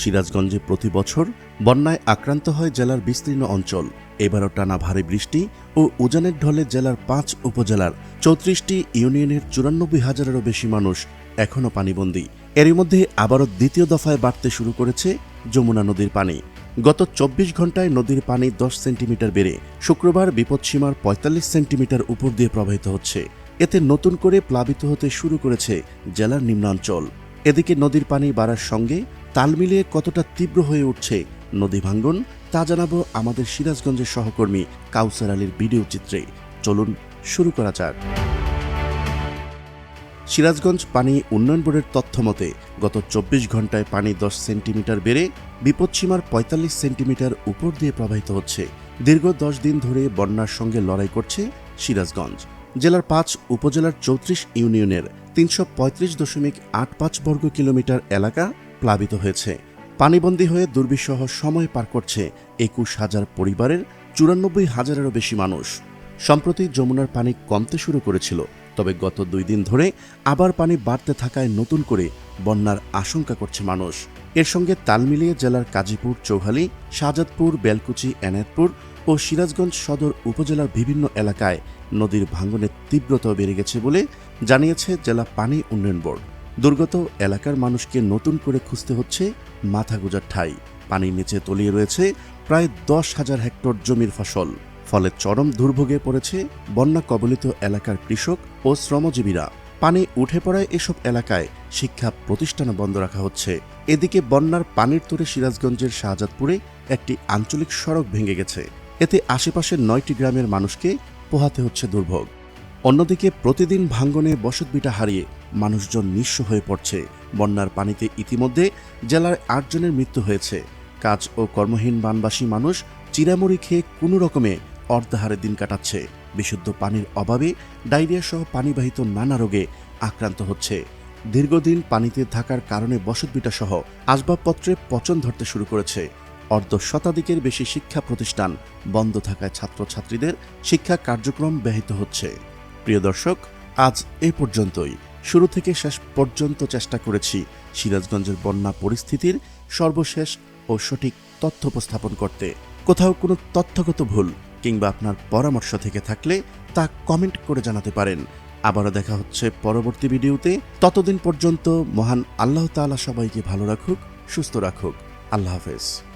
সিরাজগঞ্জে প্রতি বছর বন্যায় আক্রান্ত হয় জেলার বিস্তীর্ণ অঞ্চল। এবারও টানা ভারী বৃষ্টি ও উজানের ঢলে জেলার পাঁচ উপজেলার চৌত্রিশটি ইউনিয়নের চুরানব্বই হাজারেরও বেশি মানুষ এখনও পানিবন্দী। এরই মধ্যে আবারও দ্বিতীয় দফায় বাড়তে শুরু করেছে যমুনা নদীর পানি। গত চব্বিশ ঘন্টায় নদীর পানি দশ সেন্টিমিটার বেড়ে শুক্রবার বিপদসীমার পঁয়তাল্লিশ সেন্টিমিটার উপর দিয়ে প্রবাহিত হচ্ছে। এতে নতুন করে প্লাবিত হতে শুরু করেছে জেলার নিম্নাঞ্চল। এদিকে নদীর পানি বাড়ার সঙ্গে তাল মিলিয়ে কতটা তীব্র হয়ে উঠছে নদী ভাঙ্গন, তা জানাব আমাদের সিরাজগঞ্জের সহকর্মী কাউসার আলীর ভিডিও চিত্রে। চলুন শুরু করা যাক। সিরাজগঞ্জ পানি উন্নয়ন বোর্ডের তথ্য মতে, গত চব্বিশ ঘন্টায় পানি দশ সেন্টিমিটার বেড়ে বিপদসীমার পঁয়তাল্লিশ সেন্টিমিটার উপর দিয়ে প্রবাহিত হচ্ছে। দীর্ঘ দশ দিন ধরে বন্যার সঙ্গে লড়াই করছে সিরাজগঞ্জ। জেলার পাঁচ উপজেলার চৌত্রিশ ইউনিয়নের তিনশো পঁয়ত্রিশ দশমিক আট পাঁচ বর্গ কিলোমিটার এলাকা প্লাবিত হয়েছে। পানিবন্দী হয়ে দুর্বিষহ সময় পার করছে একুশ হাজার পরিবারের চুরানব্বই হাজারেরও বেশি মানুষ। সম্প্রতি যমুনার পানি কমতে শুরু করেছিল, তবে গত দুই দিন ধরে আবার পানি বাড়তে থাকায় নতুন করে বন্যার আশঙ্কা করছে মানুষ। এর সঙ্গে তাল মিলিয়ে জেলার কাজীপুর, চৌহালি, শাহজাদপুর, বেলকুচি, এনায়তপুর ও সিরাজগঞ্জ সদর উপজেলার বিভিন্ন এলাকায় নদীর ভাঙনের তীব্রতাও বেড়ে গেছে বলে জানিয়েছে জেলা পানি উন্নয়ন বোর্ড। দুর্গত এলাকার মানুষকে নতুন করে খুঁজতে হচ্ছে মাথা গোজার ঠাই। পানির নিচে তলিয়ে রয়েছে প্রায় দশ হাজার হেক্টর জমির ফসল। ফলে চরম দুর্ভোগে পড়েছে বন্যা কবলিত এলাকার কৃষক ও শ্রমজীবীরা। পানি উঠে পড়ায় এসব এলাকায় শিক্ষা প্রতিষ্ঠান বন্ধ রাখা হচ্ছে। এদিকে বন্যার পানির তোরে সিরাজগঞ্জের শাহজাদপুরে একটি আঞ্চলিক সড়ক ভেঙে গেছে। এতে আশেপাশের নয়টি গ্রামের মানুষকে পোহাতে হচ্ছে দুর্ভোগ। অন্যদিকে প্রতিদিন ভাঙ্গনে বসতবিটা হারিয়ে মানুষজন নিঃস্ব হয়ে পড়ছে। বন্যার পানিতে ইতিমধ্যে জেলার আটজনের মৃত্যু হয়েছে। কাজ ও কর্মহীন বানবাসী মানুষ চিরামুড়ি খেয়ে কোনো রকমে অর্ধাহারে দিন কাটাচ্ছে। বিশুদ্ধ পানির অভাবে ডায়রিয়া সহ পানিবাহিত নানা রোগে আক্রান্ত হচ্ছে। দীর্ঘদিন পানিতে থাকার কারণে বসতবিটা সহ আসবাবপত্রে পচন ধরতে শুরু করেছে। অর্ধ শতাধিকের বেশি শিক্ষা প্রতিষ্ঠান বন্ধ থাকায় ছাত্রছাত্রীদের শিক্ষা কার্যক্রম ব্যাহত হচ্ছে। প্রিয় দর্শক, আজ এ পর্যন্তই। শুরু থেকে শেষ পর্যন্ত চেষ্টা করেছি সিরাজগঞ্জের বন্যা পরিস্থিতির সর্বশেষ ও সঠিক তথ্য উপস্থাপন করতে। কোথাও কোনো তথ্যগত ভুল কিংবা আপনার পরামর্শ থেকে থাকলে তা কমেন্ট করে জানাতে পারেন। আবারও দেখা হচ্ছে পরবর্তী ভিডিওতে। ততদিন পর্যন্ত মহান আল্লাহ তাআলা সবাইকে ভালো রাখুক, সুস্থ রাখুক। আল্লাহ হাফেজ।